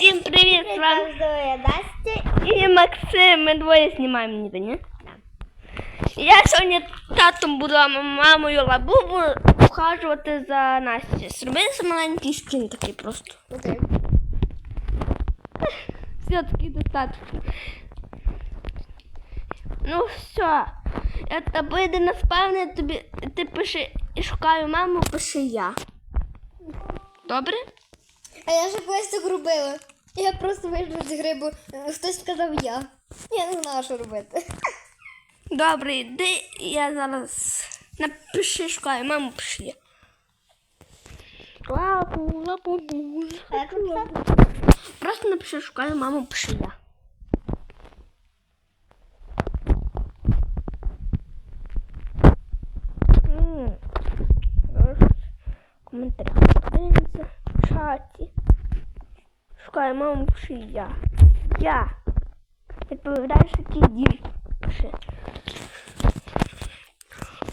Всім привіт! З вами Настя. і Максим. Ми двоє знімаємо ніби, ні? Я сьогодні татом буду а мамою лабубу ухажувати за Настю. Зробили маленький скін такий просто. Окей. Все таки достатньо. Ну все. Я тебе йде на спавне, тобі ти пиши і шукаю маму, пиши я. Добре? А я вже так робила. Я просто вийшла з грибу. е, хтось сказав я. Я не знала, що робити. Добре, йди, я зараз напиши, шукаю, маму пиши Лапу, Лапу, лапу? Просто напиши, шукаю, маму пиши Шукаю, маму пиши я. Я. Відповідаєш, який дім пиши.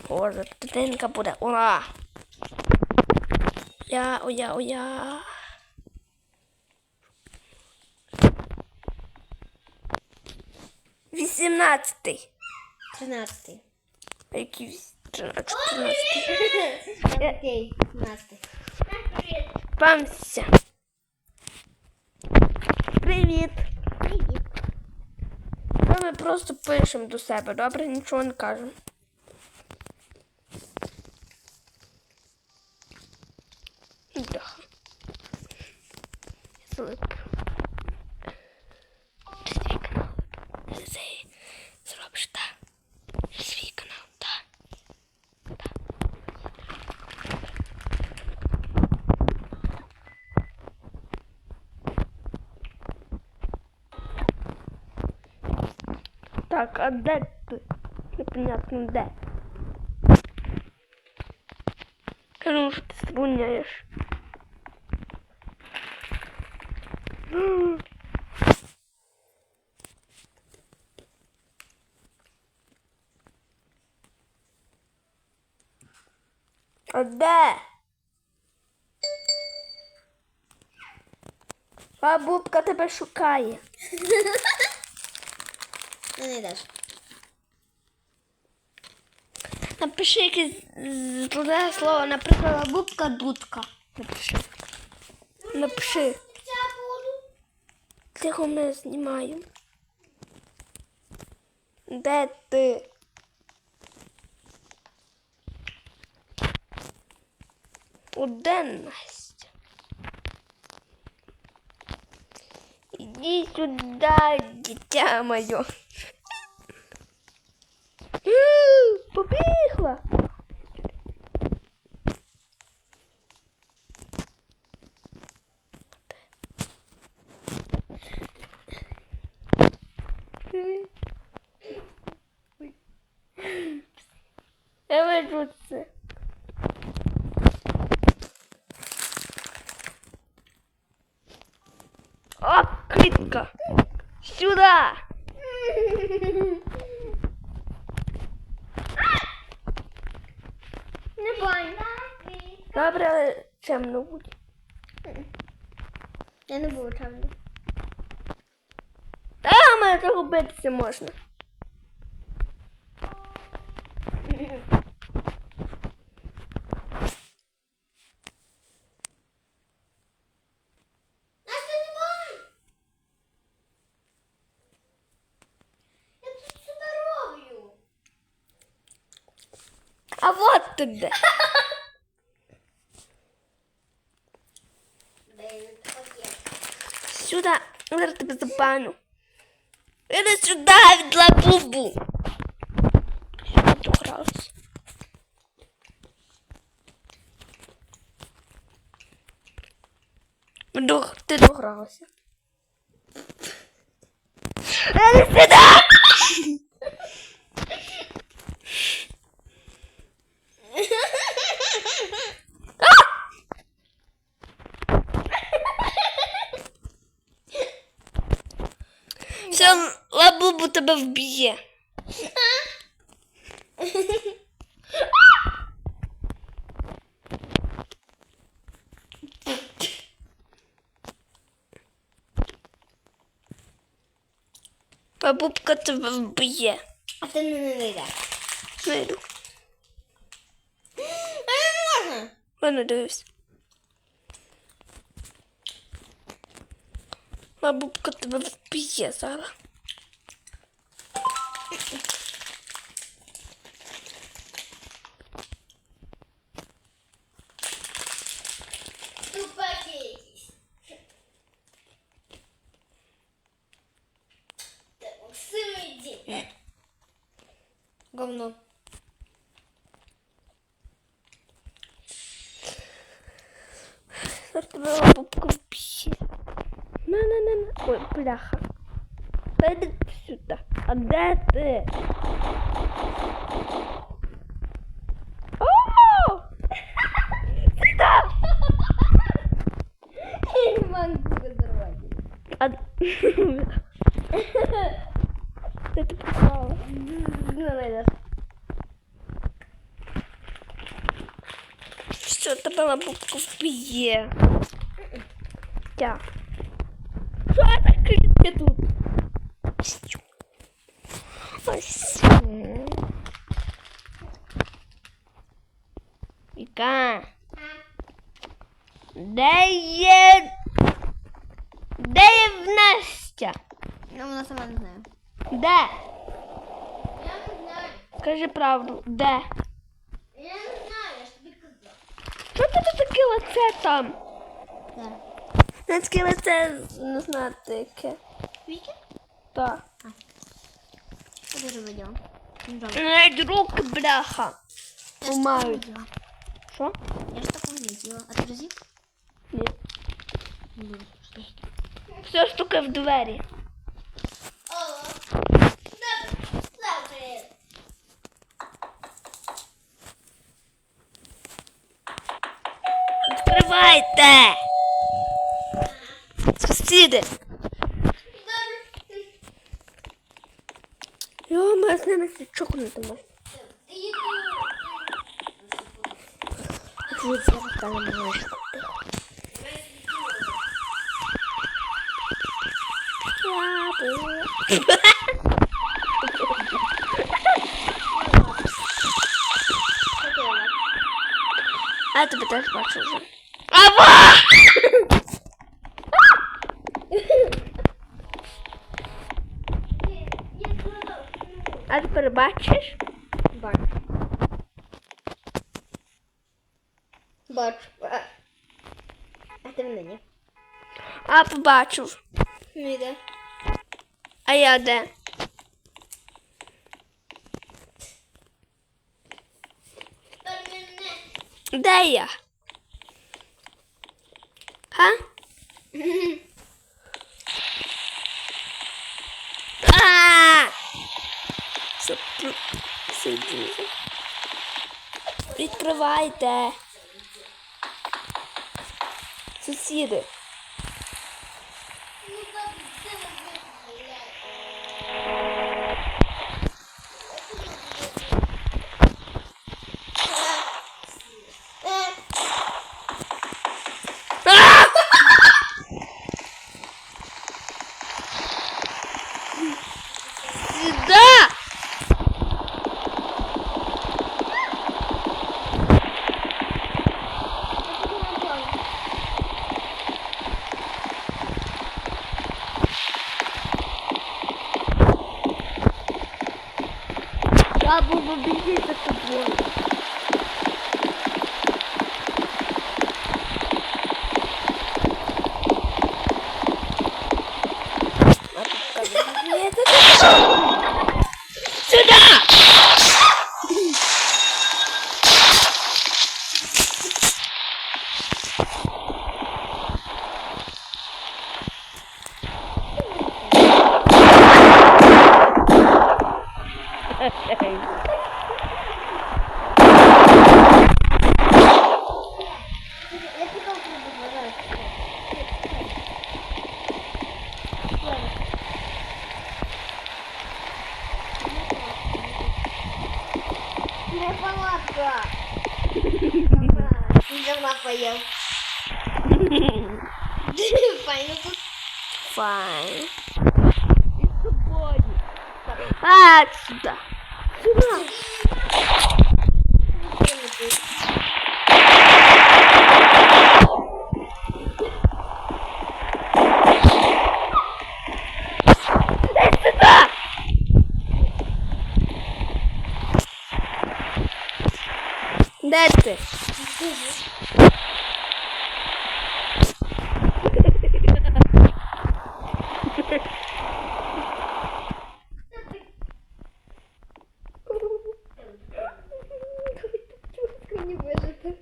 Боже, дитинка буде. Ура! Я, оя, оя. Вісімнадцятий. Тринадцятий. А який віс- тринадцятий? Чотирнадцятий? Привіт. Привіт. Ми просто пишемо до себе, добре? Нічого не кажемо. Да. Злип. Свій канал. Ти зробиш, так. Свій канал, так. Так, а де ти? Непонятно де. Кажу, що ти струняєш. А де? Бабубка тебе шукає. Не йдеш. Напиши якесь зле слово, наприклад, бубка дудка. Напиши. Напиши. Тихо ми знімаємо. Де ти? О, Де Настя? Іди сюди, дитя моє. М, Побігла. Я вижу це. О, квітка! Сюда! Не бай. Добре, але темно буде. Я не буду там. А, мене того битися можна. Настя, не бай. Я тут себе роблю. Де. Сюди. Зараз тебе забану. Іди сюди від лабубу. Сюди догрався. Дог, ти догрався. Іди сюди! Все, лабубу тебе вб'є. Бабубка тебе вб'є. А ти не вийдеш. Не йду. А не можна. Ладно, дивись. Бабубка тебе вб'є зараз. Тупаки якісь. Так, Максим, іди. Говно. Зараз тебе бабубка вб'є. На, на, на, на. Ой, бляха. Та йди сюди. А де ти? О! Сюди! Я не могу взорвать. А... Де ти пропала? Не вийдеш. Що тебе бабубка вб'є? Я. Що таке тут? Ось. Віка. Де є... Де є в Настя? Ну, вона сама не знає. Де? Я не знаю. Кажи правду, де? Я не знаю, я ж тобі казала. Що це тут таке лице там? Не таке лице, не знаю яке. Віки? Так. Куди ж ведемо? Навіть руки, бляха. Я ж Помають. такого не видела. Що? Я ж такого не видела. А ти разів? Ні. Не буду. Що? Все стука в двері. Алло. Добре. Добре. Відкривайте! Сусіди! Добре. Йо, ми з ними свічок не дамо. Іди. Дивіться, я там не можу. А я тебе теж бачу вже. Ава! А тепер бачиш? Бачу. Бачу. А- А ти мене ні? А побачив. Не йде. А я де? Де я? Ха? А! Сопру- Сидіть. Відкривайте. Сусіди. А! Сюда! Я буду бігти за тобою. Сюда! Тобою. А, сюда. Сюда. Де ти? Мені вижити.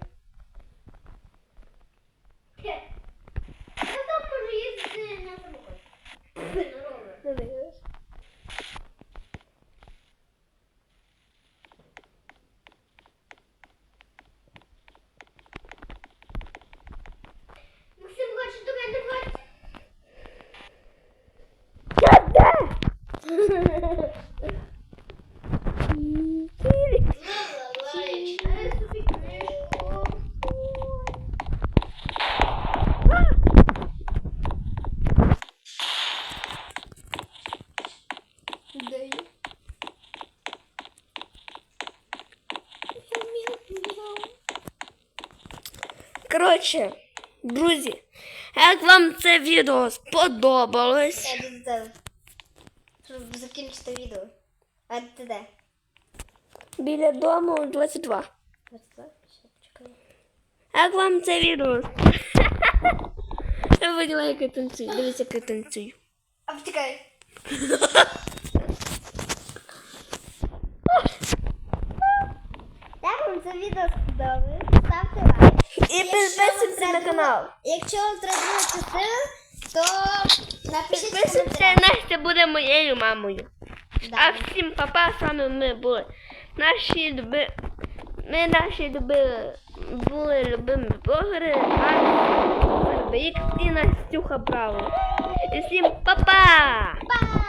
Не дивись. Максим хоче до мене хоче. Я де? Кірі. Читаю собі книжку. Де я? Коротше, друзі, як вам це відео сподобалось? Щоб закінчити відео. А ти де? Біля дому 22. Ось так? Ще почекай. Як вам це відео? Я виділа, як я танцюю. Дивіться, як я танцюю. А почекай. Як вам це відео сподобалось? Ставте лайк. Підписуйтесь на канал. Якщо вам треба частина, то напишіть Підписуйтесь. Настя буде моєю мамою. Да. А всім папа, з вами ми були. Наші люби... Ми наші любили, були любими блогери, Настя Вербик і Настюха Браво. І всім папа! Па!